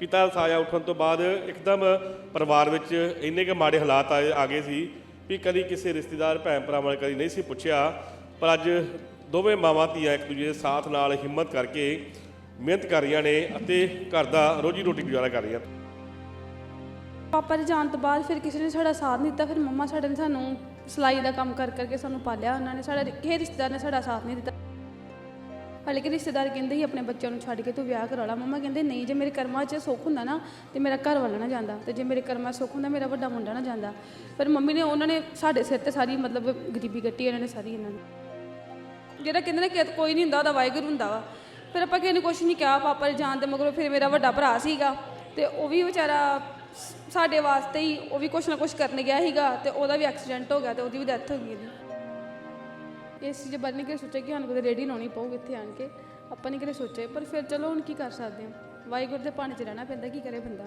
ਪਿਤਾ ਦਾ ਸਾਇਆ ਉੱਠਣ ਤੋਂ ਬਾਅਦ ਇੱਕਦਮ ਪਰਿਵਾਰ ਵਿੱਚ ਇੰਨੇ ਕੁ ਮਾੜੇ ਹਾਲਾਤ ਆਏ, ਆ ਗਏ ਸੀ ਵੀ ਕਦੀ ਕਿਸੇ ਰਿਸ਼ਤੇਦਾਰ, ਭੈਣ ਭਰਾਵਾਂ ਨੇ ਕਦੀ ਨਹੀਂ ਸੀ ਪੁੱਛਿਆ। ਪਰ ਅੱਜ ਦੋਵੇਂ ਮਾਵਾਂ, ਧੀਆਂ ਇੱਕ ਦੂਜੇ ਦੇ ਸਾਥ ਨਾਲ ਹਿੰਮਤ ਕਰਕੇ ਮਿਹਨਤ ਕਰ ਰਹੀਆਂ ਨੇ ਅਤੇ ਘਰ ਦਾ ਰੋਜੀ ਰੋਟੀ ਗੁਜ਼ਾਰਾ ਕਰ ਰਹੀਆਂ ਪਾਪਾ ਦੇ ਜਾਣ ਤੋਂ ਬਾਅਦ ਫਿਰ ਕਿਸੇ ਨੇ ਸਾਡਾ ਸਾਥ ਨਹੀਂ ਦਿੱਤਾ, ਫਿਰ ਮੰਮਾ ਸਾਡੇ ਨੇ ਸਾਨੂੰ ਸਿਲਾਈ ਦਾ ਕੰਮ ਕਰ ਕਰਕੇ ਸਾਨੂੰ ਪਾਲਿਆ। ਉਹਨਾਂ ਨੇ ਸਾਡਾ, ਕਿਸੇ ਰਿਸ਼ਤੇਦਾਰ ਨੇ ਸਾਡਾ ਸਾਥ ਨਹੀਂ ਦਿੱਤਾ। ਹਾਲੇ ਕਿ ਰਿਸ਼ਤੇਦਾਰ ਕਹਿੰਦੇ ਹੀ ਆਪਣੇ ਬੱਚਿਆਂ ਨੂੰ ਛੱਡ ਕੇ ਤੂੰ ਵਿਆਹ ਕਰਾ ਲਾ। ਮੰਮਾ ਕਹਿੰਦੇ, ਨਹੀਂ, ਜੇ ਮੇਰੇ ਕਰਮਾਂ 'ਚ ਸੁੱਖ ਹੁੰਦਾ ਨਾ, ਤੇ ਮੇਰਾ ਘਰ ਵਾਲਾ ਨਾ ਜਾਂਦਾ। ਤੇ ਜੇ ਮੇਰੇ ਕਰਮਾਂ 'ਚ ਸੁੱਖ ਹੁੰਦਾ, ਮੇਰਾ ਵੱਡਾ ਮੁੰਡਾ ਨਾ ਜਾਂਦਾ। ਪਰ ਮੰਮੀ ਨੇ, ਉਹਨਾਂ ਨੇ ਸਾਡੇ ਸਿਰ ਤੇ ਸਾਰੀ ਮਤਲਬ ਗਰੀਬੀ ਕੱਟੀ ਇਹਨਾਂ ਨੇ ਸਾਰੀ ਇਹਨਾਂ ਨੇ। ਜਿਹੜਾ ਕਹਿੰਦੇ ਨੇ ਕਿ ਕੋਈ ਨਹੀਂ ਹੁੰਦਾ, ਉਹਦਾ ਵਾਹਿਗੁਰੂ ਹੁੰਦਾ ਵਾ। ਫਿਰ ਆਪਾਂ ਕਿਸੇ ਨੇ ਕੁਛ ਨਹੀਂ ਕਿਹਾ, ਪਾਪਾ ਦੇ ਜਾਣ ਦੇ ਮਗਰੋਂ ਫਿਰ ਮੇਰਾ ਵੱਡਾ ਭਰਾ ਸੀਗਾ। ਤੇ ਉਹ ਵੀ ਵਿਚਾਰਾ ਸਾਡੇ ਵਾਸਤੇ ਹੀ ਉਹ ਵੀ ਕੁਛ ਨਾ ਕੁਛ ਕਰਨ ਗਿਆ ਸੀਗਾ। ਤੇ ਉਹਦਾ ਵੀ ਐਕਸੀਡੈਂਟ ਹੋ ਗਿਆ ਤੇ ਉਹਦੀ ਵੀ ਡੈਥ ਹੋ ਗਈ ਇਸ ਚੀਜ਼ ਬਾਰੇ ਨਹੀਂ ਕਿ ਸੋਚਿਆ ਕਿ ਸਾਨੂੰ ਕਦੇ ਰੇਡੀ ਲਾਉਣੀ ਪਊ ਇੱਥੇ ਆਣ ਕੇ। ਆਪਾਂ ਨਹੀਂ ਕਦੇ ਸੋਚਿਆ, ਪਰ ਫਿਰ ਚਲੋ ਹੁਣ ਕੀ ਕਰ ਸਕਦੇ ਹਾਂ। ਵਾਹਿਗੁਰੂ ਦੇ ਪਾਣੀ 'ਚ ਰਹਿਣਾ ਪੈਂਦਾ, ਕੀ ਕਰੇ ਬੰਦਾ?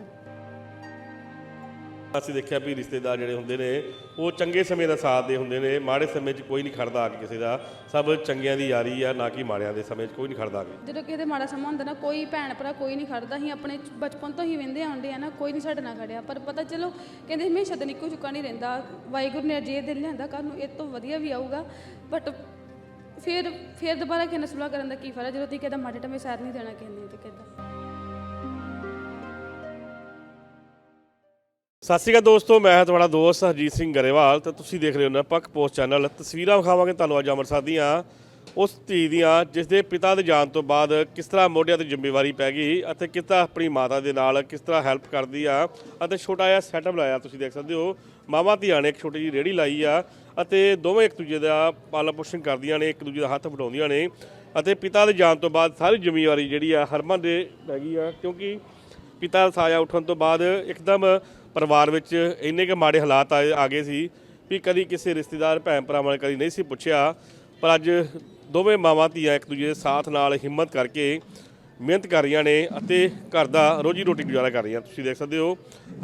ਅਸੀਂ ਦੇਖਿਆ ਵੀ ਰਿਸ਼ਤੇਦਾਰ ਜਿਹੜੇ ਹੁੰਦੇ ਨੇ, ਉਹ ਚੰਗੇ ਸਮੇਂ ਦਾ ਸਾਥ ਦੇ ਹੁੰਦੇ ਨੇ, ਮਾੜੇ ਸਮੇਂ 'ਚ ਕੋਈ ਨਹੀਂ ਖੜਦਾ ਆ ਕੇ ਕਿਸੇ ਦਾ। ਸਭ ਚੰਗਿਆਂ ਦੀ ਯਾਰੀ ਆ, ਨਾ ਕਿ ਮਾੜਿਆਂ ਦੇ ਸਮੇਂ 'ਚ ਕੋਈ ਨਹੀਂ ਖੜਦਾ ਆ ਕੇ। ਜਦੋਂ ਕਿਸੇ ਦੇ ਮਾੜਾ ਸਮਾਂ ਹੁੰਦਾ ਨਾ, ਕੋਈ ਭੈਣ ਭਰਾ ਕੋਈ ਨਹੀਂ ਖੜਦਾ, ਅਸੀਂ ਆਪਣੇ ਬਚਪਨ ਤੋਂ ਹੀ ਵੰਦੇ ਆਉਂਦੇ ਆ ਨਾ, ਕੋਈ ਨਹੀਂ ਸਾਡੇ ਨਾਲ ਖੜਿਆ। ਪਰ ਪਤਾ ਚਲੋ, ਕਹਿੰਦੇ ਹਮੇਸ਼ਾ ਤਾਂ ਇੱਕੋ ਚੁੱਕਾ ਨਹੀਂ ਰਹਿੰਦਾ, ਵਾਹਿਗੁਰੂ ਨੇ ਜੇ ਦਿਨ ਲਿਆਂਦਾ ਕੱਲ ਨੂੰ ਇਹ ਤੋਂ ਵਧੀਆ ਵੀ ਆਊਗਾ। ਬਟ ਫਿਰ ਫਿਰ ਦੁਬਾਰਾ ਕਿਸੇ ਨਾਲ ਕਰਨ ਦਾ ਕੀ ਫਾਇਦਾ ਜਦੋਂ ਤੁਸੀਂ ਕਹਿੰਦਾ ਮਾੜੇ ਟਮੇ ਸਾਰ ਨਹੀਂ ਦੇਣਾ, ਕਹਿੰਦੇ ਤੇ ਕਹਿੰਦਾ ਸਤਿ ਸ਼੍ਰੀ ਅਕਾਲ ਦੋਸਤੋ, ਮੈਂ ਹਾਂ ਤੁਹਾਡਾ ਦੋਸਤ ਹਰਜੀਤ ਸਿੰਘ ਗਰੇਵਾਲ ਤੇ ਤੁਸੀਂ ਦੇਖ ਰਹੇ ਹੋ ਨਪਕ ਪੋਸਟ ਚੈਨਲ। ਤਸਵੀਰਾਂ ਵਿਖਾਵਾਂਗੇ ਤੁਹਾਨੂੰ ਅੱਜ ਅੰਮ੍ਰਿਤਸਰ ਦੀਆਂ। ਉਸ ਧੀ ਦੀਆਂ, ਜਿਸ ਦੇ ਪਿਤਾ ਦੇ ਜਾਣ ਤੋਂ ਬਾਅਦ ਕਿਸ ਤਰ੍ਹਾਂ ਮੋਢਿਆਂ ਤੇ ਜ਼ਿੰਮੇਵਾਰੀ ਪੈ ਗਈ ਅਤੇ ਕਿਸ ਤਰ੍ਹਾਂ ਆਪਣੀ ਮਾਤਾ ਦੇ ਨਾਲ ਕਿਸ ਤਰ੍ਹਾਂ ਹੈਲਪ ਕਰਦੀ ਆ ਅਤੇ ਛੋਟਾ ਜਿਹਾ ਸੈਟਅਪ ਲਾਇਆ ਤੁਸੀਂ ਦੇਖ ਸਕਦੇ ਹੋ। ਮਾਵਾਂ ਧੀਆਂ ਨੇ ਇੱਕ ਛੋਟੀ ਜਿਹੀ ਰੇੜੀ ਲਾਈ ਆ ਅਤੇ ਦੋਵੇਂ ਇੱਕ ਦੂਜੇ ਦਾ ਪਾਲਣ ਪੋਸ਼ਣ ਕਰਦੀਆਂ ਨੇ, ਇੱਕ ਦੂਜੇ ਦਾ ਹੱਥ ਵਟਾਉਂਦੀਆਂ ਨੇ ਅਤੇ ਪਿਤਾ ਦੇ ਜਾਣ ਤੋਂ ਬਾਅਦ ਸਾਰੀ ਜ਼ਿੰਮੇਵਾਰੀ ਜਿਹੜੀ ਆ ਹਰਮਨ ਦੇ ਪੈ ਗਈ ਆ ਕਿਉਂਕਿ ਪਿਤਾ ਦਾ ਸਾਇਆ ਉੱਠਣ ਤੋਂ ਬਾਅਦ ਇੱਕਦਮ ਪਰਿਵਾਰ ਵਿੱਚ ਇੰਨੇ ਕੁ ਮਾੜੇ ਹਾਲਾਤ ਆਏ ਆ ਗਏ ਸੀ ਵੀ ਕਦੀ ਕਿਸੇ ਰਿਸ਼ਤੇਦਾਰ, ਭੈਣ ਭਰਾਵਾਂ ਨੇ ਕਦੀ ਨਹੀਂ ਸੀ ਪੁੱਛਿਆ। ਪਰ ਅੱਜ ਦੋਵੇਂ ਮਾਵਾਂ, ਧੀਆਂ ਇੱਕ ਦੂਜੇ ਦੇ ਸਾਥ ਨਾਲ ਹਿੰਮਤ ਕਰਕੇ ਮਿਹਨਤ ਕਰ ਰਹੀਆਂ ਨੇ ਅਤੇ ਘਰ ਦਾ ਰੋਜੀ ਰੋਟੀ ਗੁਜ਼ਾਰਾ ਕਰ ਰਹੀਆਂ। ਤੁਸੀਂ ਦੇਖ ਸਕਦੇ ਹੋ,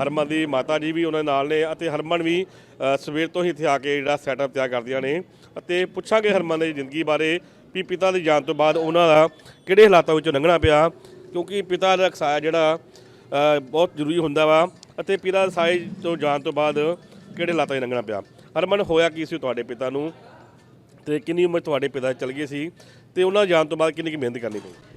ਹਰਮਨ ਦੀ ਮਾਤਾ ਜੀ ਵੀ ਉਹਨਾਂ ਦੇ ਨਾਲ ਨੇ ਅਤੇ ਹਰਮਨ ਵੀ ਸਵੇਰ ਤੋਂ ਹੀ ਇੱਥੇ ਆ ਕੇ ਜਿਹੜਾ ਸੈਟਅਪ ਤਿਆਰ ਕਰਦੀਆਂ ਨੇ ਅਤੇ ਪੁੱਛਾਂਗੇ ਹਰਮਨ ਦੀ ਜ਼ਿੰਦਗੀ ਬਾਰੇ ਵੀ ਪਿਤਾ ਦੀ ਜਾਣ ਤੋਂ ਬਾਅਦ ਉਹਨਾਂ ਦਾ ਕਿਹੜੇ ਹਾਲਾਤਾਂ ਵਿੱਚੋਂ ਲੰਘਣਾ ਪਿਆ। ਕਿਉਂਕਿ ਪਿਤਾ ਦਾ ਸਾਇਆ ਜਿਹੜਾ ਬਹੁਤ ਜ਼ਰੂਰੀ ਹੁੰਦਾ ਵਾ। ਅਤੇ ਪਿਤਾ ਸਾਏ ਤੋਂ ਜਾਣ ਤੋਂ ਬਾਅਦ ਕਿਹੜੇ ਹਾਲਾਤਾਂ 'ਚ ਲੰਘਣਾ ਪਿਆ? ਹਰਮਨ, ਹੋਇਆ ਕੀ ਸੀ ਤੁਹਾਡੇ ਪਿਤਾ ਨੂੰ? ਤੇ ਕਿੰਨੀ ਉਮਰ ਤੁਹਾਡੇ ਪਿਤਾ ਚਲ ਗਏ ਸੀ? ਤੇ ਉਹਨਾਂ ਜਾਣ ਤੋਂ ਬਾਅਦ ਕਿੰਨੀ ਕੁ ਮਿਹਨਤ ਕਰਨੀ ਪਈ?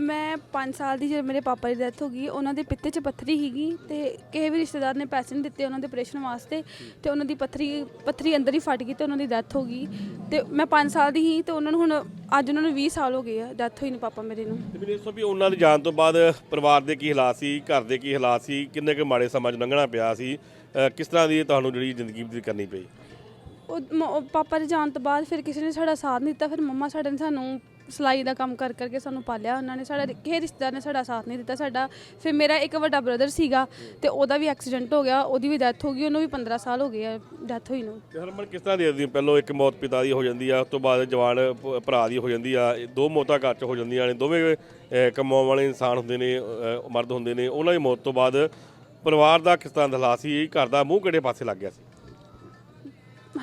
ਮੈਂ 5 ਸਾਲ ਦੀ ਜਦੋਂ ਮੇਰੇ ਪਾਪਾ ਦੀ ਡੈਥ ਹੋ ਗਈ ਉਹਨਾਂ ਦੇ ਪਿੱਤੇ 'ਚ ਪੱਥਰੀ ਸੀਗੀ ਤੇ ਕਿਸੇ ਵੀ ਰਿਸ਼ਤੇਦਾਰ ਨੇ ਪੈਸੇ ਨਹੀਂ ਦਿੱਤੇ ਉਹਨਾਂ ਦੇ ਆਪਰੇਸ਼ਨ ਵਾਸਤੇ ਤੇ ਉਹਨਾਂ ਦੀ ਪੱਥਰੀ ਪੱਥਰੀ ਅੰਦਰ ਹੀ ਫਟ ਗਈ ਤੇ ਉਹਨਾਂ ਦੀ ਡੈਥ ਹੋ ਗਈ। ਤੇ ਮੈਂ 5 ਸਾਲ ਦੀ ਸੀ ਤੇ ਉਹਨਾਂ ਨੂੰ ਹੁਣ ਅੱਜ ਉਹਨਾਂ ਨੂੰ 20 ਸਾਲ ਹੋ ਗਏ ਆ ਡੈਥ ਹੋਈ ਨੂੰ ਪਾਪਾ ਮੇਰੇ ਨੂੰ। ਤੇ ਮੈਨੂੰ ਦੱਸੋ ਵੀ ਉਹਨਾਂ ਦੇ ਜਾਣ ਤੋਂ ਬਾਅਦ ਪਰਿਵਾਰ ਦੇ ਕੀ ਹਾਲਾਤ ਸੀ ਘਰ ਦੇ ਕੀ ਹਾਲਾਤ ਸੀ ਕਿੰਨੇ ਕੁ ਮਾੜੇ ਸਮਾਂ 'ਚ ਲੰਘਣਾ ਪਿਆ ਸੀ ਅ, ਕਿਸ ਤਰ੍ਹਾਂ ਦੀ ਤੁਹਾਨੂੰ ਜਿਹੜੀ ਜ਼ਿੰਦਗੀ ਬਤੀਤ ਕਰਨੀ ਪਈ? ਉਹ ਮ- ਉਹ ਪਾਪਾ ਦੇ ਜਾਣ ਤੋਂ ਬਾਅਦ ਫਿਰ ਕਿਸੇ ਨੇ ਸਾਡਾ ਸਾਥ ਨਹੀਂ ਦਿੱਤਾ ਫਿਰ ਮੰਮਾ ਸਾਡੇ ਨੇ ਸਾਨੂੰ ਸਿਲਾਈ ਦਾ ਕੰਮ ਕਰ ਕਰਕੇ ਸਾਨੂੰ ਪਾਲਿਆ ਉਹਨਾਂ ਨੇ ਸਾਡਾ ਕਿਸੇ ਰਿਸ਼ਤੇਦਾਰ ਨੇ ਸਾਡਾ ਸਾਥ ਨਹੀਂ ਦਿੱਤਾ ਸਾਡਾ ਫਿਰ ਮੇਰਾ ਇੱਕ ਵੱਡਾ ਬ੍ਰਦਰ ਸੀਗਾ ਤੇ ਉਹਦਾ ਵੀ ਐਕਸੀਡੈਂਟ ਹੋ ਗਿਆ ਉਹਦੀ ਵੀ ਡੈਥ ਹੋ ਗਈ ਉਹਨੂੰ ਵੀ 15 ਸਾਲ ਹੋ ਗਏ ਆ ਡੈਥ ਹੋਈ ਨੂੰ। ਤੇ ਹਰਮਨ ਕਿਸ ਤਰ੍ਹਾਂ ਦੇਖਦੀ ਹੋ? ਪਹਿਲੋਂ ਇੱਕ ਮੌਤ ਪਿਤਾ ਦੀ ਹੋ ਜਾਂਦੀ ਆ ਉਸ ਤੋਂ ਬਾਅਦ ਜਵਾਨ ਭ- ਭਰਾ ਦੀ ਹੋ ਜਾਂਦੀ ਆ ਇਹ ਦੋ ਮੌਤਾਂ ਘਰ 'ਚ ਹੋ ਜਾਂਦੀਆਂ ਨੇ ਦੋਵੇਂ ਅ, ਕਮਾਉਣ ਵਾਲੇ ਇਨਸਾਨ ਹੁੰਦੇ ਨੇ ਅ, ਮਰਦ ਹੁੰਦੇ ਨੇ ਉਹਨਾਂ ਦੀ ਮੌਤ ਤੋਂ ਬਾਅਦ ਪਰਿਵਾਰ ਦਾ ਕਿਸ ਤਰ੍ਹਾਂ ਦਾ ਹਾਲਾਤ ਸੀ? ਘਰ ਦਾ ਮੂੰਹ ਕਿਹੜੇ ਪਾਸੇ ਲੱਗ ਗਿਆ ਸੀ?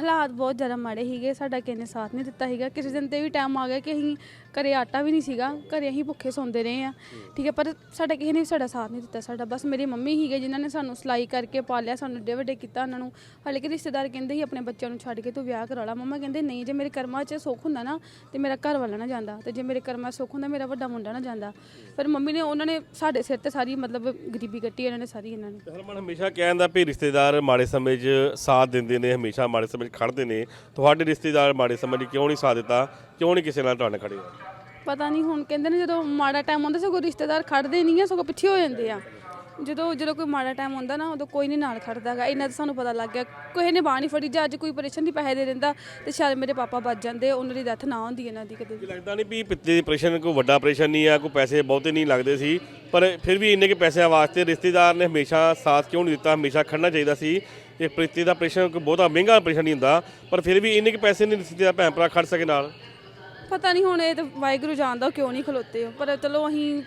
ਹਾਲਾਤ ਬਹੁਤ ਜ਼ਿਆਦਾ ਮਾੜੇ ਸੀਗੇ, ਸਾਡਾ ਕਿਸੇ ਨੇ ਸਾਥ ਨਹੀਂ ਦਿੱਤਾ ਸੀਗਾ, ਕਿਸੇ ਦਿਨ ਤੇ ਵੀ ਟਾਈਮ ਆ ਗਿਆ ਕਿ ਅਸੀਂ ਘਰੇ ਆਟਾ ਵੀ ਨਹੀਂ ਸੀਗਾ, ਘਰੇ ਅਸੀਂ ਭੁੱਖੇ ਸੌਂਦੇ ਰਹੇ ਆ ਠੀਕ ਹੈ, ਪਰ ਸਾਡਾ ਕਿਸੇ ਨੇ ਸਾਡਾ ਸਾਥ ਨਹੀਂ ਦਿੱਤਾ, ਸਾਡਾ ਬਸ ਮੇਰੀ ਮੰਮੀ ਸੀਗੇ ਜਿਨ੍ਹਾਂ ਨੇ ਸਾਨੂੰ ਸਿਲਾਈ ਕਰਕੇ ਪਾਲਿਆ, ਸਾਨੂੰ ਏਡੇ ਵੱਡੇ ਕੀਤਾ ਉਹਨਾਂ ਨੂੰ। ਹਾਲੇ ਕਿ ਰਿਸ਼ਤੇਦਾਰ ਕਹਿੰਦੇ ਸੀ ਆਪਣੇ ਬੱਚਿਆਂ ਨੂੰ ਛੱਡ ਕੇ ਤੂੰ ਵਿਆਹ ਕਰਾ ਲਾ। ਮੰਮਾ ਕਹਿੰਦੇ, ਨਹੀਂ, ਜੇ ਮੇਰੇ ਕਰਮਾਂ 'ਚ ਸੁੱਖ ਹੁੰਦਾ ਨਾ, ਤੇ ਮੇਰਾ ਘਰ ਵਾਲਾ ਨਾ ਜਾਂਦਾ। ਤੇ ਜੇ ਮੇਰੇ ਕਰਮਾਂ 'ਚ ਸੁੱਖ ਹੁੰਦਾ, ਮੇਰਾ ਵੱਡਾ ਮੁੰਡਾ ਨਾ ਜਾਂਦਾ। ਪਰ ਮੰਮੀ ਨੇ, ਉਹਨਾਂ ਨੇ ਸਾਡੇ ਸਿਰ ਤੇ ਸਾਰੀ ਮਤਲਬ ਗਰੀਬੀ ਕੱਟੀ, ਇਹਨਾਂ ਨੇ ਸਾਰੀ ਇਹਨਾਂ ਨੇ। ਹਰਮਨ, ਹਮੇਸ਼ਾ ਕਹਿੰਦਾ ਵੀ ਰਿਸ਼ਤੇਦਾਰ ਮਾੜੇ ਸਮੇਂ 'ਚ ਸਾਥ ਦਿੰਦੇ ਨੇ, ਹਮੇਸ਼ਾ ਮਾੜੇ ਸਮੇਂ 'ਚ ਖੜਦੇ ਨੇ। ਤੁਹਾਡੇ ਰਿਸ਼ਤੇਦਾਰ ਮਾੜੇ ਸਮੇਂ 'ਚ ਕਿਉਂ ਨਹੀਂ ਸਾਥ ਦਿੱਤਾ? ਕਿਉਂ ਨਹੀਂ ਕਿਸੇ ਨਾਲ ਤੁਹਾਡੇ ਖੜੇ ਪਤਾ ਨਹੀਂ ਹੁਣ ਕਹਿੰਦੇ ਨੇ ਜਦੋਂ ਮਾੜਾ ਟਾਈਮ ਆਉਂਦਾ, ਸਗੋਂ ਰਿਸ਼ਤੇਦਾਰ ਖੜਦੇ ਨਹੀਂ ਆ, ਸਗੋਂ ਪਿੱਛੇ ਹੋ ਜਾਂਦੇ ਆ। ਜਦੋਂ ਜਦੋਂ ਕੋਈ ਮਾੜਾ ਟਾਈਮ ਆਉਂਦਾ ਨਾ, ਉਦੋਂ ਕੋਈ ਨਹੀਂ ਨਾਲ ਖੜਦਾਗਾ ਇਹਨਾਂ ਦਾ ਸਾਨੂੰ ਪਤਾ ਲੱਗ ਗਿਆ। ਕਿਸੇ ਨੇ ਬਾਹ ਨਹੀਂ ਫੜੀ, ਜੇ ਅੱਜ ਕੋਈ ਪਰੇਸ਼ਨ ਦੀ ਪੈਸੇ ਦੇ ਦਿੰਦਾ ਤੇ ਸ਼ਾਇਦ ਮੇਰੇ ਪਾਪਾ ਬਚ ਜਾਂਦੇ, ਉਹਨਾਂ ਦੀ ਡੈਥ ਨਾ ਹੁੰਦੀ ਇਹਨਾਂ ਦੀ ਕਦੇ ਵੀ। ਲੱਗਦਾ ਨਹੀਂ ਵੀ ਪਿੱਤੇ ਦੀ ਆਪਰੇਸ਼ਨ ਕੋਈ ਵੱਡਾ ਆਪਰੇਸ਼ਨ ਨਹੀਂ ਆ, ਕੋਈ ਪੈਸੇ ਬਹੁਤੇ ਨਹੀਂ ਲੱਗਦੇ ਸੀ। ਪਰ ਫਿਰ ਵੀ ਇੰਨੇ ਕੇ ਪੈਸਿਆਂ ਵਾਸਤੇ ਰਿਸ਼ਤੇਦਾਰ ਨੇ ਹਮੇਸ਼ਾ ਸਾਥ ਕਿਉਂ ਨਹੀਂ ਦਿੱਤਾ? ਹਮੇਸ਼ਾ ਖੜਨਾ ਚਾਹੀਦਾ ਸੀ। ਇਹ ਪ੍ਰੀਤੀ ਦਾ ਆਪਰੇਸ਼ਨ ਕੋਈ ਬਹੁਤਾ ਮਹਿੰਗਾ ਆਪਰੇਸ਼ਨ ਨਹੀਂ ਹੁੰਦਾ, ਪਰ ਫਿਰ ਵੀ ਇੰਨੇ ਕੇ ਪੈਸੇ ਨਹੀਂ ਰਿਸ਼ਤੇਦਾਰ ਭੈਣ ਭਰਾ ਖੜ ਸਕੇ ਨਾਲ। ਪਤਾ ਨਹੀਂ ਹੁਣ ਇਹ ਤਾਂ ਵਾਹਿਗੁਰੂ ਜਾਣਦਾ ਉਹ ਕਿਉਂ ਨਹੀਂ ਖਲੋਤੇ ਹੋ ਪਰ ਚਲੋ ਅਸੀਂ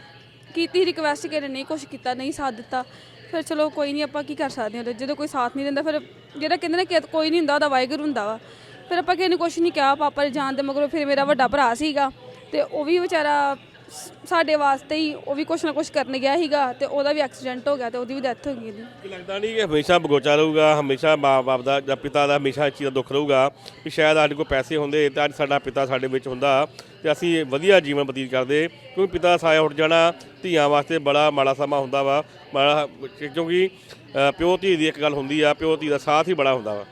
ਕੀਤੀ ਰਿਕਵੈਸਟ ਕਰੇ ਨਹੀਂ ਕੁਛ ਕੀਤਾ, ਨਹੀਂ ਸਾਥ ਦਿੱਤਾ। ਫਿਰ ਚਲੋ ਕੋਈ ਨਹੀਂ, ਆਪਾਂ ਕੀ ਕਰ ਸਕਦੇ ਹਾਂ? ਜਦੋਂ ਕੋਈ ਸਾਥ ਨਹੀਂ ਦਿੰਦਾ, ਫਿਰ ਜਿਹੜਾ ਕਹਿੰਦੇ ਨੇ ਕਿ ਕੋਈ ਨਹੀਂ ਹੁੰਦਾ, ਉਹਦਾ ਵਾਹਿਗੁਰੂ ਹੁੰਦਾ ਵਾ। ਫਿਰ ਆਪਾਂ ਕਿਸੇ ਨੇ ਕੁਛ ਨਹੀਂ ਕਿਹਾ, ਪਾਪਾ ਦੇ ਜਾਣ ਦੇ ਮਗਰੋਂ ਫਿਰ ਮੇਰਾ ਵੱਡਾ ਭਰਾ ਸੀਗਾ ਤੇ ਉਹ ਵੀ ਵਿਚਾਰਾ ਸਾਡੇ ਵਾਸਤੇ ਹੀ ਉਹ ਵੀ ਕੁਛ ਨਾ ਕੁਛ ਕਰਨ ਗਿਆ ਸੀਗਾ ਤੇ ਉਹਦਾ ਵੀ ਐਕਸੀਡੈਂਟ ਹੋ ਗਿਆ ਤੇ ਉਹਦੀ ਵੀ ਡੈਥ ਹੋ ਗਈ ਇਹਦੀ। ਕੀ ਲੱਗਦਾ ਨਹੀਂ ਕਿ ਹਮੇਸ਼ਾ ਬਗੋਚਾ ਰਹੂਗਾ ਹਮੇਸ਼ਾ ਮਾਂ-ਬਾਪ ਦਾ ਜਾਂ ਪਿਤਾ ਦਾ ਹਮੇਸ਼ਾ ਇਸ ਚੀਜ਼ ਦਾ ਦੁੱਖ ਰਹੂਗਾ ਕਿ ਸ਼ਾਇਦ ਸਾਡੇ ਕੋਲ ਪੈਸੇ ਹੁੰਦੇ ਤਾਂ ਅੱਜ ਸਾਡਾ ਪਿਤਾ ਸਾਡੇ ਵਿੱਚ ਹੁੰਦਾ ਤੇ ਅਸੀਂ ਵਧੀਆ ਜੀਵਨ ਬਤੀਤ ਕਰਦੇ ਕਿਉਂਕਿ ਪਿਤਾ ਦਾ ਸਾਇਆ ਉੱਠ ਜਾਣਾ ਧੀਆਂ ਵਾਸਤੇ ਬੜਾ ਮਾੜਾ ਸਮਾਂ ਹੁੰਦਾ ਵਾ ਮਾੜਾ ਕਿਉਂਕਿ ਅ, ਪਿਓ ਧੀ ਦੀ ਇੱਕ ਗੱਲ ਹੁੰਦੀ ਆ ਪਿਓ ਧੀ ਦਾ ਸਾਥ ਹੀ ਬੜਾ ਹੁੰਦਾ ਵਾ।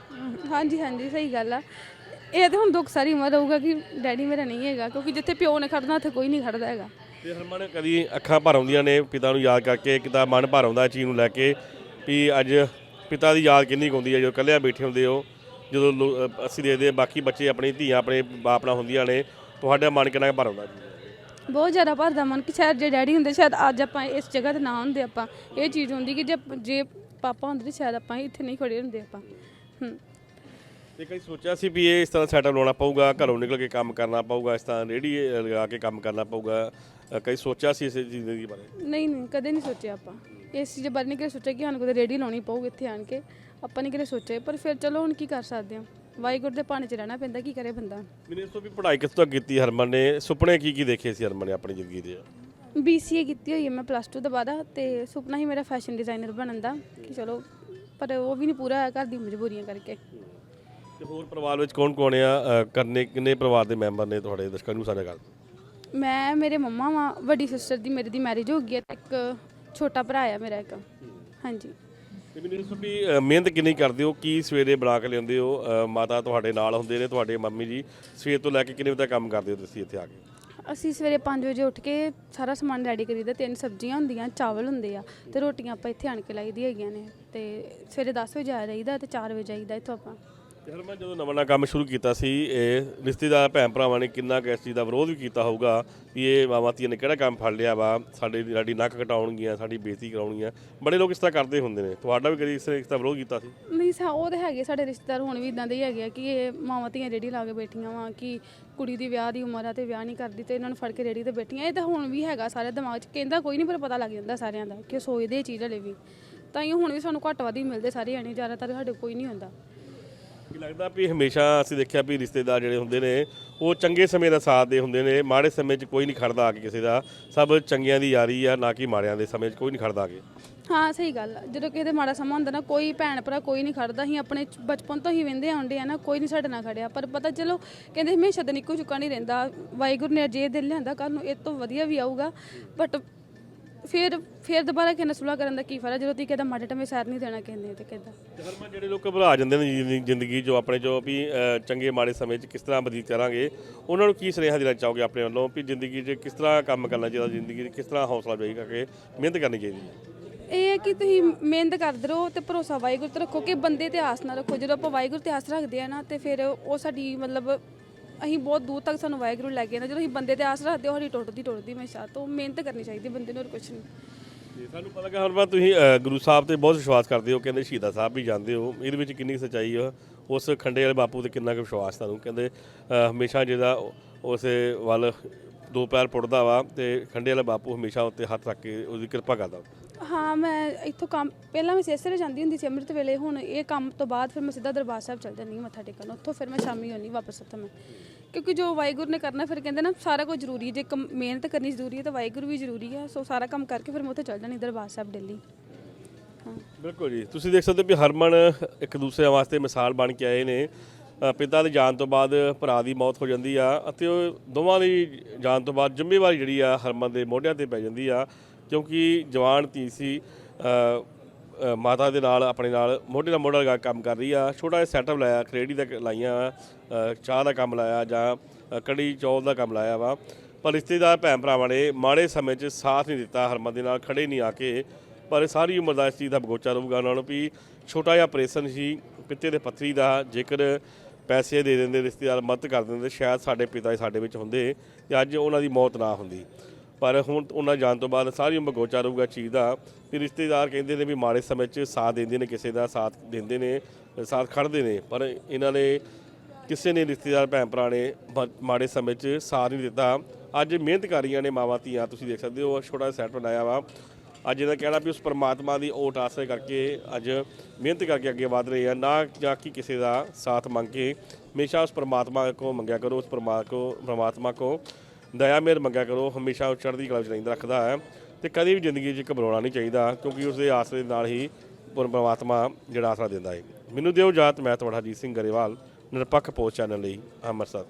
ਹਾਂਜੀ ਹਾਂਜੀ ਸਹੀ ਗੱਲ ਆ। ਇਹ ਤੇ ਹੁਣ ਦੁੱਖ ਸਾਰੀ ਉਮਰ ਰਹੂਗਾ ਕਿ ਡੈਡੀ ਮੇਰਾ ਨਹੀਂ ਹੈਗਾ ਕਿਉਂਕਿ ਜਿੱਥੇ ਪਿਓ ਨੇ ਖੜਨਾ ਉੱਥੇ ਕੋਈ ਨਹੀਂ ਖੜਦਾ ਹੈਗਾ। ਤੇ ਹਰਮਨ ਕਦੀ ਅੱਖਾਂ ਭਰ ਆਉਂਦੀਆਂ ਨੇ ਪਿਤਾ ਨੂੰ ਯਾਦ ਕਰਕੇ ਕਿਤਾ ਮਨ ਭਰ ਆਉਂਦਾ ਚੀਜ਼ ਨੂੰ ਲੈ ਕੇ ਵੀ ਅੱਜ ਪਿਤਾ ਦੀ ਯਾਦ ਕਿੰਨੀ ਹੁੰਦੀ ਹੈ ਜਦੋਂ ਇਕੱਲਿਆਂ ਬੈਠੇ ਹੁੰਦੇ ਹੋ ਜਦੋਂ ਲੋ- ਅ, ਅਸੀਂ ਦੇਖਦੇ ਹਾਂ ਬਾਕੀ ਬੱਚੇ ਆਪਣੀ ਧੀਆਂ ਆਪਣੇ ਬਾਪ ਨਾਲ ਹੁੰਦੀਆਂ ਨੇ ਤੁਹਾਡਾ ਮਨ ਕਿੰਨਾ ਕੁ ਭਰ ਆਉਂਦਾ ਜੀ? ਬਹੁਤ ਜ਼ਿਆਦਾ ਭਰਦਾ ਮਨ ਕਿ ਸ਼ਾਇਦ ਜੇ ਡੈਡੀ ਹੁੰਦੇ ਸ਼ਾਇਦ ਅੱਜ ਆਪਾਂ ਇਸ ਜਗ੍ਹਾ ਤੇ ਨਾ ਹੁੰਦੇ ਆਪਾਂ। ਇਹ ਚੀਜ਼ ਹੁੰਦੀ ਕਿ ਜੇ ਜੇ ਪਾਪਾ ਹੁੰਦੇ ਤਾਂ ਸ਼ਾਇਦ ਆਪਾਂ ਇੱਥੇ ਨਹੀਂ ਖੜੇ ਹੁੰਦੇ ਆਪਾਂ। ਹੂੰ। ਤੇ ਕਈ ਸੋਚਿਆ ਸੀ ਵੀ ਇਹ ਇਸ ਤਰ੍ਹਾਂ ਸੈਟਅਪ ਲਾਉਣਾ ਪਊਗਾ ਘਰੋਂ ਨਿਕਲ ਕੇ ਕੰਮ ਕਰਨਾ ਪਊਗਾ ਇਸ ਤਰ੍ਹਾਂ ਰੇੜੀ ਲਗਾ ਕੇ ਕੰਮ ਕਰਨਾ ਪਊਗਾ। ਅ, ਕਈ ਸੋਚਿਆ ਸੀ ਇਸ ਜ਼ਿੰਦਗੀ ਬਾਰੇ? ਨਹੀਂ ਨਹੀਂ ਕਦੇ ਨਹੀਂ ਸੋਚਿਆ ਆਪਾਂ। ਇਸ ਚੀਜ਼ ਬਾਰੇ ਨਹੀਂ ਕਦੇ ਸੋਚਿਆ ਕਿ ਸਾਨੂੰ ਕਦੇ ਰੇਡੀ ਲਾਉਣੀ ਪਊ ਇੱਥੇ ਆਣ ਕੇ। ਆਪਾਂ ਨਹੀਂ ਕਦੇ ਸੋਚਿਆ ਪਰ ਫਿਰ ਚਲੋ ਹੁਣ ਕੀ ਕਰ ਸਕਦੇ ਹਾਂ। ਵਾਹਿਗੁਰੂ ਦੇ ਭਾਣੇ 'ਚ ਰਹਿਣਾ ਪੈਂਦਾ ਕੀ ਕਰੇ ਬੰਦਾ? ਮੈਨੂੰ ਇਸ ਤੋਂ ਵੀ ਪੜ੍ਹਾਈ ਕਿਸ ਤੋਂ ਕੀਤੀ ਹਰਮਨ ਨੇ? ਸੁਪਨੇ ਕੀ ਕੀ ਦੇਖੇ ਸੀ ਹਰਮਨ ਨੇ ਆਪਣੀ ਜ਼ਿੰਦਗੀ ਦੇ? BCA ਕੀਤੀ ਹੋਈ ਹੈ ਮੈਂ ਪਲੱਸ 2 ਤੋਂ ਬਾਅਦ ਤੇ ਸੁਪਨਾ ਹੀ ਮੇਰਾ ਫੈਸ਼ਨ ਡਿਜ਼ਾਈਨਰ ਬਣਨ ਦਾ ਕਿ ਚਲੋ ਪਰ ਉਹ ਵੀ ਨਹੀਂ ਪੂਰਾ ਹੋਇਆ ਘਰ ਦੀ ਮਜਬੂਰੀਆਂ ਕਰਕੇ। ਤੇ ਹੋਰ ਪਰਿਵਾਰ ਵਿੱਚ ਕੌਣ ਕੌਣ ਆ ਅ, ਕਰਨੇ ਕਿੰਨੇ ਪਰਿਵਾਰ ਦੇ ਮੈਂਬਰ ਨੇ ਤੁਹਾਡੇ ਦਰਸ਼ਕਾਂ ਨੂੰ ਸਾਂਝਾ ਕਰ। ਮੈਂ ਮੇਰੇ ਮੰਮਾ ਵਾਂ ਵੱਡੀ ਸਿਸਟਰ ਦੀ ਮੇਰੇ ਦੀ ਮੈਰਿਜ ਹੋ ਗਈ ਹੈ ਤੇ ਇੱਕ ਛੋਟਾ ਭਰਾ ਆ ਮੇਰਾ ਇੱਕ। ਹਾਂਜੀ। ਤੇ ਮੈਨੂੰ ਦੱਸੋ ਵੀ ਅ, ਮਿਹਨਤ ਕਿੰਨੀ ਕਰਦੇ ਹੋ? ਕੀ ਸਵੇਰੇ ਬਣਾ ਕੇ ਲਿਆਉਂਦੇ ਹੋ? ਅ, ਮਾਤਾ ਤੁਹਾਡੇ ਨਾਲ ਹੁੰਦੇ ਨੇ ਤੁਹਾਡੇ ਮੰਮੀ ਜੀ। ਸਵੇਰ ਤੋਂ ਲੈ ਕੇ ਕਿੰਨੇ ਵਜੇ ਤੱਕ ਕੰਮ ਕਰਦੇ ਹੋ ਤੁਸੀਂ ਇੱਥੇ ਆ ਕੇ? ਅਸੀਂ ਸਵੇਰੇ 5 ਵਜੇ ਉੱਠ ਕੇ ਸਾਰਾ ਸਮਾਨ ਰੈਡੀ ਕਰੀਦਾ ਤਿੰਨ ਸਬਜ਼ੀਆਂ ਹੁੰਦੀਆਂ ਚਾਵਲ ਹੁੰਦੇ ਆ ਤੇ ਰੋਟੀਆਂ ਆਪਾਂ ਇੱਥੇ ਆਣ ਕੇ ਲਾਈਦੀ ਹੈਗੀਆਂ ਨੇ ਤੇ ਸਵੇਰੇ 10 ਵਜੇ ਆ ਜਾਈਦਾ ਤੇ 4 ਵਜੇ ਜਾਈਦਾ ਇੱਥੋਂ ਆਪਾਂ। ਤੇ ਹਰਮਨ, ਜਦੋਂ ਨਵਾਂ ਨਵਾਂ ਕੰਮ ਸ਼ੁਰੂ ਕੀਤਾ ਸੀ, ਇਹ ਰਿਸ਼ਤੇਦਾਰ, ਭੈਣ ਭਰਾਵਾਂ ਨੇ ਕਿੰਨਾ ਕੁ ਇਸ ਚੀਜ਼ ਦਾ ਵਿਰੋਧ ਵੀ ਕੀਤਾ ਹੋਊਗਾ ਵੀ ਇਹ ਮਾਵਾਂ ਨੇ ਕਿਹੜਾ ਕੰਮ ਫੜ ਲਿਆ ਵਾ? ਸਾਡੇ ਸਾਡੀ ਨੱਕ ਕਟਾਉਣਗੀਆਂ, ਸਾਡੀ ਬੇਇੱਜ਼ਤੀ ਕਰਾਉਣਗੀਆਂ। ਬੜੇ ਲੋਕ ਇਸ ਤਰ੍ਹਾਂ ਕਰਦੇ ਹੁੰਦੇ ਨੇ। ਤੁਹਾਡਾ ਵੀ ਕਦੀ ਇਸ ਇਸ ਦਾ ਵਿਰੋਧ ਕੀਤਾ ਸੀ? ਨਹੀਂ ਸਾ, ਉਹ ਤਾਂ ਹੈਗੇ ਸਾਡੇ ਰਿਸ਼ਤੇਦਾਰ, ਹੁਣ ਵੀ ਇਦਾਂ ਦੇ ਹੀ ਹੈਗੇ ਆ ਕਿ ਇਹ ਮਾਵਾਂ ਧੀਆਂ ਰੇੜੀ ਲਾ ਕੇ ਬੈਠੀਆਂ ਵਾ, ਕਿ ਕੁੜੀ ਦੀ ਵਿਆਹ ਦੀ ਉਮਰ ਆ ਤੇ ਵਿਆਹ ਨਹੀਂ ਕਰਦੀ ਤੇ ਇਹਨਾਂ ਨੂੰ ਫੜ ਕੇ ਰੇੜੀ ਤੇ ਬੈਠੀਆਂ। ਇਹ ਤਾਂ ਹੁਣ ਵੀ ਹੈਗਾ ਸਾਰੇ ਦਿਮਾਗ 'ਚ, ਕਹਿੰਦਾ ਕੋਈ ਨਹੀਂ, ਪਰ ਪਤਾ ਲੱਗ ਜਾਂਦਾ ਸਾਰਿਆਂ ਦਾ ਕਿ ਉਹ ਸੋਚਦੇ ਇਹ ਚੀਜ਼ ਹਲੇ ਵੀ। ਤਾਂ ਹੀ ਹੁਣ ਵੀ ਸਾਨੂੰ ਘੱਟ ਵੱਧ ਹੀ ਮਿਲਦੇ ਸਾਰੇ ਜਾਣੇ, ਜ਼ਿਆਦਾਤਰ ਸਾਡੇ ਕੋਈ ਨਹੀਂ ਹੁੰਦਾ। ਕੀ ਲੱਗਦਾ ਵੀ ਹਮੇਸ਼ਾ ਅਸੀਂ ਦੇਖਿਆ ਵੀ ਰਿਸ਼ਤੇਦਾਰ ਜਿਹੜੇ ਹੁੰਦੇ ਨੇ, ਉਹ ਚੰਗੇ ਸਮੇਂ ਦਾ ਸਾਥ ਦੇ ਹੁੰਦੇ ਨੇ, ਮਾੜੇ ਸਮੇਂ 'ਚ ਕੋਈ ਨਹੀਂ ਖੜਦਾ ਆ ਕੇ ਕਿਸੇ ਦਾ। ਸਭ ਚੰਗਿਆਂ ਦੀ ਯਾਰੀ ਆ, ਨਾ ਕਿ ਮਾੜਿਆਂ ਦੇ ਸਮੇਂ 'ਚ ਕੋਈ ਨਹੀਂ ਖੜਦਾ ਆ ਕੇ। ਹਾਂ, ਸਹੀ ਗੱਲ ਆ। ਜਦੋਂ ਕਿਸੇ ਦੇ ਮਾੜਾ ਸਮਾਂ ਹੁੰਦਾ ਨਾ, ਕੋਈ ਭੈਣ ਭਰਾ ਕੋਈ ਨਹੀਂ ਖੜਦਾ। ਅਸੀਂ ਆਪਣੇ ਚ- ਬਚਪਨ ਤੋਂ ਹੀ ਵੰਦੇ ਆਉਂਦੇ ਆ ਨਾ, ਕੋਈ ਨਹੀਂ ਸਾਡੇ ਨਾਲ ਖੜਿਆ। ਪਰ ਪਤਾ ਚਲੋ, ਕਹਿੰਦੇ ਹਮੇਸ਼ਾ ਦਿਨ ਇੱਕੋ ਚੁੱਕਾ ਨਹੀਂ ਰਹਿੰਦਾ। ਵਾਹਿਗੁਰੂ ਨੇ ਜੇ ਦਿਲ ਲਿਆਂਦਾ ਕੱਲ ਨੂੰ ਇਹ ਤੋਂ ਵਧੀਆ ਵੀ ਆਊਗਾ। ਬਟ ਫਿਰ ਫਿਰ ਦੁਬਾਰਾ ਕਿਸੇ ਨਾਲ ਸੁਲਾਹ ਕਰਨ ਦਾ ਕੀ ਫਾਇਦਾ ਜਦੋਂ ਤੀ ਕਹਿੰਦਾ ਮਾੜੇ ਟਮੇ ਸਾਰ ਨਹੀਂ ਦੇਣਾ ਕਹਿੰਦੇ ਤੇ ਕਹਿੰਦਾ। ਤੇ ਹਰਮਨ ਜਿਹੜੇ ਲੋਕ ਘਬਰਾ ਜਾਂਦੇ ਨੇ ਜ਼ਿੰਦਗੀ- ਜ਼ਿੰਦਗੀ 'ਚੋਂ ਆਪਣੇ 'ਚੋਂ ਵੀ ਅ, ਚੰਗੇ ਮਾੜੇ ਸਮੇਂ 'ਚ ਕਿਸ ਤਰ੍ਹਾਂ ਬਤੀਤ ਕਰਾਂਗੇ ਉਹਨਾਂ ਨੂੰ ਕੀ ਸੁਨੇਹਾ ਦੇਣਾ ਚਾਹੋਗੇ ਆਪਣੇ ਵੱਲੋਂ ਵੀ ਜ਼ਿੰਦਗੀ 'ਚ ਕਿਸ ਤਰ੍ਹਾਂ ਕੰਮ ਕਰਨਾ ਚਾਹੀਦਾ ਜ਼ਿੰਦਗੀ 'ਚ ਕਿਸ ਤਰ੍ਹਾਂ ਹੌਸਲਾ ਅਫਜ਼ਾਈ ਕਰਕੇ ਮਿਹਨਤ ਕਰਨੀ ਚਾਹੀਦੀ ਹੈ? ਇਹ ਹੈ ਕਿ ਤੁਸੀਂ ਮਿਹਨਤ ਕਰਦੇ ਰਹੋ ਤੇ ਭਰੋਸਾ ਵਾਹਿਗੁਰੂ ਤੇ ਰੱਖੋ ਕਿ ਬੰਦੇ ਤੇ ਆਸ ਨਾ ਰੱਖੋ। ਜਦੋਂ ਆਪਾਂ ਵਾਹਿਗੁਰੂ ਤੇ ਆਸ ਰੱਖਦੇ ਆ ਨਾ ਤੇ ਫਿਰ ਉਹ ਸਾਡੀ ਮਤਲਬ ਅਸੀਂ ਬਹੁਤ ਦੂਰ ਤੱਕ ਸਾਨੂੰ ਵਾਹਿਗੁਰੂ ਲੈ ਕੇ ਜਾਂਦਾ ਜਦੋਂ ਅਸੀਂ ਬੰਦੇ ਤੇ ਆਸ ਰੱਖਦੇ ਹਾਂ, ਸਾਡੀ ਟੁੱਟਦੀ ਟੁੱਟਦੀ ਹਮੇਸ਼ਾ ਤੋਂ ਮਿਹਨਤ ਕਰਨੀ ਚਾਹੀਦੀ ਬੰਦੇ ਨੂੰ ਹੋਰ ਕੁਝ ਨਹੀਂ। ਜੀ ਸਾਨੂੰ ਪਤਾ ਕਿ ਹਰਮਨ ਤੁਸੀਂ ਅ, ਗੁਰੂ ਸਾਹਿਬ ਤੇ ਬਹੁਤ ਵਿਸ਼ਵਾਸ ਕਰਦੇ ਹੋ ਕਹਿੰਦੇ ਸ਼ਹੀਦਾਂ ਸਾਹਿਬ ਵੀ ਜਾਂਦੇ ਹੋ। ਇਹਦੇ ਵਿੱਚ ਕਿੰਨੀ ਸੱਚਾਈ ਆ ਉਸ ਖੰਡੇ ਵਾਲੇ ਬਾਪੂ ਤੇ ਕਿੰਨਾ ਕੁ ਵਿਸ਼ਵਾਸ ਤੁਹਾਨੂੰ? ਕਹਿੰਦੇ ਅ, ਹਮੇਸ਼ਾ ਜਿਹਦਾ ਉਸੇ ਵੱਲ ਦੋ ਪੈਰ ਪੁੱਟਦਾ ਵਾ ਤੇ ਖੰਡੇ ਵਾਲਾ ਬਾਪੂ ਹਮੇਸ਼ਾ ਉੱਤੇ ਹੱਥ ਰੱਖ ਕੇ ਉਹਦੀ ਕਿਰਪਾ ਕਰਦਾ ਹਾਂ ਮੈਂ ਇੱਥੋਂ ਕੰਮ ਪਹਿਲਾਂ ਮੈਂ ਸੇਸਰੇ ਜਾਂਦੀ ਹੁੰਦੀ ਸੀ ਅੰਮ੍ਰਿਤ ਵੇਲੇ ਹੁਣ ਇਹ ਕੰਮ ਤੋਂ ਬਾਅਦ ਫਿਰ ਮੈਂ ਸਿੱਧਾ ਦਰਬਾਰ ਸਾਹਿਬ ਚਲ ਜਾਂਦੀ ਹਾਂ ਮੱਥਾ ਟੇਕਣ। ਉੱਥੋਂ ਫਿਰ ਮੈਂ ਸ਼ਾਮੀ ਆਉਂਦੀ ਵਾਪਸ ਉੱਥੋਂ ਮੈਂ। ਕਿਉਂਕਿ ਜੋ ਵਾਹਿਗੁਰੂ ਨੇ ਕਰਨਾ ਫਿਰ ਕਹਿੰਦੇ ਨਾ ਸਾਰਾ ਕੁਝ ਜ਼ਰੂਰੀ ਹੈ। ਜੇ ਕੰਮ- ਮਿਹਨਤ ਕਰਨੀ ਜ਼ਰੂਰੀ ਹੈ ਤਾਂ ਵਾਹਿਗੁਰੂ ਵੀ ਜ਼ਰੂਰੀ ਹੈ। ਸੋ ਸਾਰਾ ਕੰਮ ਕਰਕੇ ਫਿਰ ਮੈਂ ਉੱਥੇ ਚੱਲ ਜਾਂਦੀ ਦਰਬਾਰ ਸਾਹਿਬ ਦਿੱਲੀ ਹਾਂ। ਬਿਲਕੁਲ ਜੀ। ਤੁਸੀਂ ਦੇਖ ਸਕਦੇ ਹੋ ਵੀ ਹਰਮਨ ਇੱਕ ਦੂਸਰੇ ਵਾਸਤੇ ਮਿਸਾਲ ਬਣ ਕੇ ਆਏ ਨੇ। ਅ, ਪਿਤਾ ਦੇ ਜਾਣ ਤੋਂ ਬਾਅਦ ਭਰਾ ਦੀ ਮੌਤ ਹੋ ਜਾਂਦੀ ਆ ਅਤੇ ਉਹ ਦੋਵਾਂ ਦੀ ਜਾਣ ਤੋਂ ਬਾਅਦ ਜ਼ਿੰਮੇਵਾਰੀ ਜਿਹੜੀ ਆ ਹਰਮਨ ਦੇ ਮੋਢਿਆਂ ਤੇ ਪੈ ਜਾਂਦੀ ਆ। ਕਿਉਂਕਿ ਜਵਾਨ ਧੀ ਸੀ। ਅ, ਮਾਤਾ ਦੇ ਨਾਲ ਆਪਣੇ ਨਾਲ ਮੋਢੇ ਨਾਲ ਮੋਢਾ ਲਗਾ ਕੰਮ ਕਰ ਰਹੀ ਆ। ਛੋਟਾ ਜਿਹਾ ਸੈਟਅਪ ਲਾਇਆ ਖਰੇੜੀ ਦਾ ਲਾਈਆਂ ਅ, ਚਾਹ ਦਾ ਕੰਮ ਲਾਇਆ ਜਾਂ ਕੜੀ ਚੌਲ ਦਾ ਕੰਮ ਲਾਇਆ ਵਾ। ਪਰ ਰਿਸ਼ਤੇਦਾਰ ਭੈਣ ਭਰਾਵਾਂ ਨੇ ਮਾੜੇ ਸਮੇਂ 'ਚ ਸਾਥ ਨਹੀਂ ਦਿੱਤਾ ਹਰਮਨ ਦੇ ਨਾਲ ਖੜੇ ਨਹੀਂ ਆ ਕੇ। ਪਰ ਸਾਰੀ ਉਮਰ ਦਾ ਇਸ ਚੀਜ਼ ਦਾ ਬਗੋਚਾ ਰਹੂਗਾ ਉਹਨਾਂ ਨੂੰ ਵੀ ਛੋਟਾ ਜਿਹਾ ਆਪਰੇਸ਼ਨ ਸੀ ਪਿੱਤੇ ਦੇ ਪੱਥਰੀ ਦਾ ਜੇਕਰ ਪੈਸੇ ਦੇ ਦਿੰਦੇ ਰਿਸ਼ਤੇਦਾਰ ਮਦਦ ਕਰ ਦਿੰਦੇ ਸ਼ਾਇਦ ਸਾਡੇ ਪਿਤਾ ਜੀ ਸਾਡੇ ਵਿੱਚ ਹੁੰਦੇ ਤੇ ਅੱਜ ਉਹਨਾਂ ਦੀ ਮੌਤ ਨਾ ਹੁੰਦੀ। ਪਰ ਹੁਣ ਉਹਨਾਂ ਜਾਣ ਤੋਂ ਬਾਅਦ ਸਾਰੀ ਉਮਰ ਗੋਚਾ ਰਹੂਗਾ ਚੀਜ਼ ਦਾ। ਵੀ ਰਿਸ਼ਤੇਦਾਰ ਕਹਿੰਦੇ ਨੇ ਵੀ ਮਾੜੇ ਸਮੇਂ 'ਚ ਸਾਥ ਦਿੰਦੇ ਨੇ, ਕਿਸੇ ਦਾ ਸਾਥ ਦਿੰਦੇ ਨੇ, ਸਾਥ ਖੜਦੇ ਨੇ। ਪਰ ਇਹਨਾਂ ਨੇ ਕਿਸੇ ਨੇ ਰਿਸ਼ਤੇਦਾਰ, ਭੈਣ ਭਰਾ ਨੇ ਮਾੜੇ ਸਮੇਂ 'ਚ ਸਾਥ ਨਹੀਂ ਦਿੱਤਾ। ਅੱਜ ਮਿਹਨਤਕਾਰੀਆਂ ਨੇ ਮਾਵਾਂ, ਧੀਆਂ, ਤੁਸੀਂ ਦੇਖ ਸਕਦੇ ਹੋ ਛੋਟਾ ਜਿਹਾ ਸੈੱਟ ਬਣਾਇਆ ਵਾ। ਅੱਜ ਇਹਦਾ ਕਹਿਣਾ ਵੀ ਉਸ ਪਰਮਾਤਮਾ ਦੀ ਓਟ ਆਸਰੇ ਕਰਕੇ ਅੱਜ ਮਿਹਨਤ ਕਰਕੇ ਅੱਗੇ ਵਧ ਰਹੇ ਆ, ਨਾ ਜਾਂ ਕਿ ਕਿਸੇ ਦਾ ਸਾਥ ਮੰਗ ਕੇ। ਹਮੇਸ਼ਾ ਉਸ ਪਰਮਾਤਮਾ ਕੋ ਮੰਗਿਆ ਕਰੋ, ਉਸ ਪਰਮਾ ਕੋ ਪਰਮਾਤਮਾ ਕੋ ਦਇਆ ਮੇਰ ਮੰਗਿਆ ਕਰੋ, ਹਮੇਸ਼ਾ ਉਹ ਚੜ੍ਹਦੀ ਕਲਾ ਵਿੱਚ ਰਹਿੰਦਾ, ਰੱਖਦਾ ਹੈ ਤੇ ਕਦੇ ਵੀ ਜ਼ਿੰਦਗੀ 'ਚ ਘਬਰਾਉਣਾ ਨਹੀਂ ਚਾਹੀਦਾ ਕਿਉਂਕਿ ਉਸ ਦੇ ਆਸਰੇ ਨਾਲ ਹੀ ਪਰਮਾਤਮਾ ਜਿਹੜਾ ਆਸਰਾ ਦਿੰਦਾ ਹੈ। ਮੈਨੂੰ ਦਿਓ ਜਾਤ, ਮੈਂ ਤੁਹਾਡਾ ਅਜੀਤ ਸਿੰਘ ਗਰੇਵਾਲ, ਨਿਰਪੱਖ ਪੋਸਟ ਚੈਨਲ ਲਈ ਅੰਮ੍ਰਿਤਸਰ।